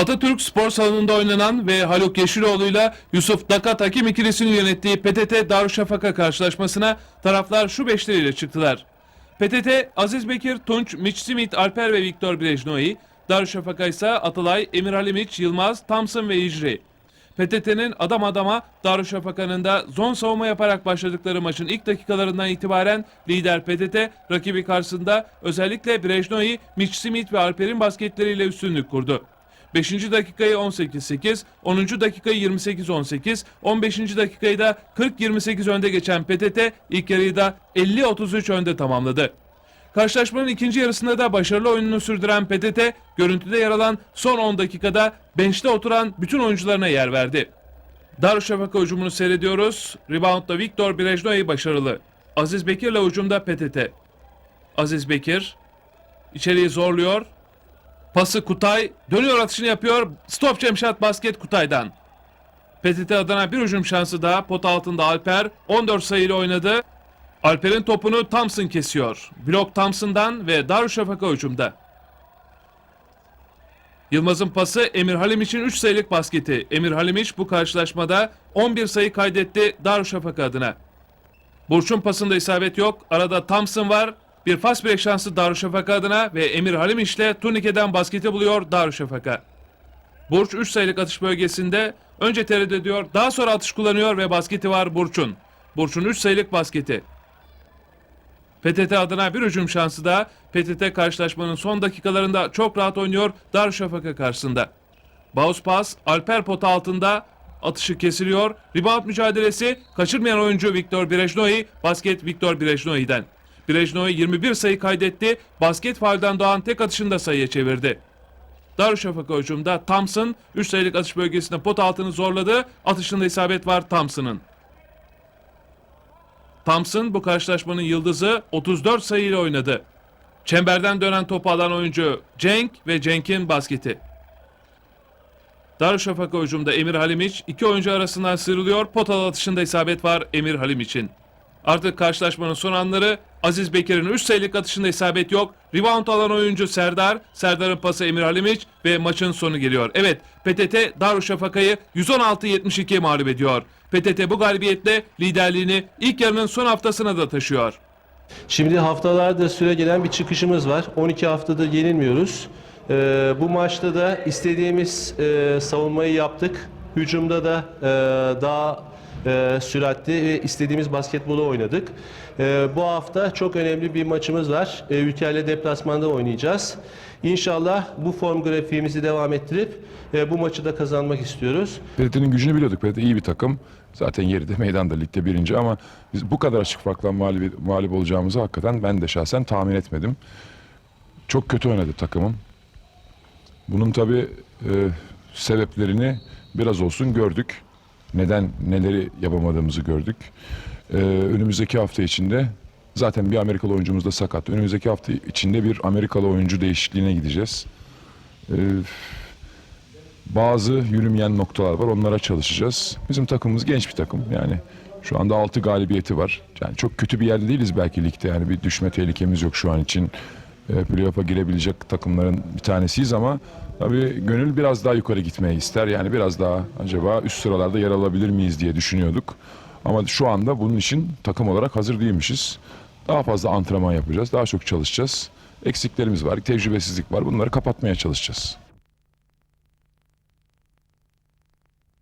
Atatürk Spor Salonu'nda oynanan ve Haluk Yeşiloğlu'yla Yusuf Dakat Hakim ikilisinin yönettiği PTT Darüşşafaka karşılaşmasına taraflar şu beşleriyle çıktılar. PTT, Aziz Bekir, Tunç, Mitch Simit, Alper ve Viktor Brejnoi, Darüşşafaka ise Atalay, Emir Halimiç, Yılmaz, Thompson ve İcri. PTT'nin adam adama Darüşşafaka'nın da zon savunma yaparak başladıkları maçın ilk dakikalarından itibaren lider PTT rakibi karşısında özellikle Brejnoi, Mitch Simit ve Alper'in basketleriyle üstünlük kurdu. 5. dakikayı 18-8, 10. dakikayı 28-18, 15. dakikayı da 40-28 önde geçen PTT ilk yarıyı da 50-33 önde tamamladı. Karşılaşmanın ikinci yarısında da başarılı oyununu sürdüren PTT, görüntüde yer alan son 10 dakikada bench'te oturan bütün oyuncularına yer verdi. Darüşşafaka hücumunu seyrediyoruz. Reboundda Viktor Brejnoi başarılı. Aziz Bekir'le hücumda PTT. Aziz Bekir içeriği zorluyor. Pası Kutay dönüyor atışını yapıyor. Stop Cemşat basket Kutay'dan. PTT adına bir hücum şansı daha. Pot altında Alper 14 sayıyla oynadı. Alper'in topunu Thompson kesiyor. Blok Thompson'dan ve Darüşşafaka hücumda. Yılmaz'ın pası Emir Halimiç'in 3 sayılık basketi. Emir Halimiç bu karşılaşmada 11 sayı kaydetti Darüşşafaka adına. Burç'un pasında isabet yok. Arada Thompson var. Bir fast break şansı Darüşşafaka adına ve Emir Halimiç ile turnikeden basketi buluyor Darüşşafaka. Burç 3 sayılık atış bölgesinde önce tereddüt ediyor, daha sonra atış kullanıyor ve basketi var Burç'un. Burç'un 3 sayılık basketi. PTT adına bir hücum şansı da PTT karşılaşmanın son dakikalarında çok rahat oynuyor Darüşşafaka karşısında. Baus pas Alper pota altında atışı kesiliyor. Rebound mücadelesi kaçırmayan oyuncu Viktor Brejnoi basket Viktor Brejnoi'den. Brejnoi 21 sayı kaydetti. Basket faulden doğan tek atışını da sayıya çevirdi. Darüşşafaka hücumda Thompson 3 sayılık atış bölgesinde pot altını zorladı. Atışında isabet var Thompson'ın. Thompson bu karşılaşmanın yıldızı 34 sayıyla oynadı. Çemberden dönen topu alan oyuncu Cenk ve Cenk'in basketi. Darüşşafaka hücumda Emir Halimiç iki oyuncu arasından sıyrılıyor. Potalı atışında isabet var Emir Halimiç'in. Artık karşılaşmanın son anları Aziz Bekir'in 3 sayılık atışında isabet yok. Rebound alan oyuncu Serdar. Serdar'ın pası Emir Halimiç ve maçın sonu geliyor. Evet PTT Darüşşafaka'yı 116-72 mağlup ediyor. PTT bu galibiyetle liderliğini ilk yarının son haftasına da taşıyor. Şimdi haftalardır süre gelen bir çıkışımız var. 12 haftadır yenilmiyoruz. Ee, bu maçta da istediğimiz e, savunmayı yaptık. Hücumda da e, daha e, süratli ve istediğimiz basketbolu oynadık. E, bu hafta çok önemli bir maçımız var. E, Ülker'le deplasmanda oynayacağız. İnşallah bu form grafiğimizi devam ettirip e, bu maçı da kazanmak istiyoruz. PTT'nin gücünü biliyorduk. PTT iyi bir takım. Zaten yeri de meydanda ligde birinci ama biz bu kadar açık farkla mağlup, mağlup olacağımızı hakikaten ben de şahsen tahmin etmedim. Çok kötü oynadı takımım. Bunun tabi sebeplerini biraz olsun gördük. Neden neleri yapamadığımızı gördük. E, önümüzdeki hafta içinde zaten bir Amerikalı oyuncumuz da sakat. Önümüzdeki hafta içinde bir Amerikalı oyuncu değişikliğine gideceğiz. E, bazı yürümeyen noktalar var. Onlara çalışacağız. Bizim takımımız genç bir takım. Yani şu anda 6 galibiyeti var. Yani çok kötü bir yerde değiliz belki ligde. Yani bir düşme tehlikemiz yok şu an için. E, playoff'a girebilecek takımların bir tanesiyiz ama tabii gönül biraz daha yukarı gitmeyi ister. Yani biraz daha acaba üst sıralarda yer alabilir miyiz diye düşünüyorduk. Ama şu anda bunun için takım olarak hazır değilmişiz. Daha fazla antrenman yapacağız. Daha çok çalışacağız. Eksiklerimiz var, tecrübesizlik var. Bunları kapatmaya çalışacağız.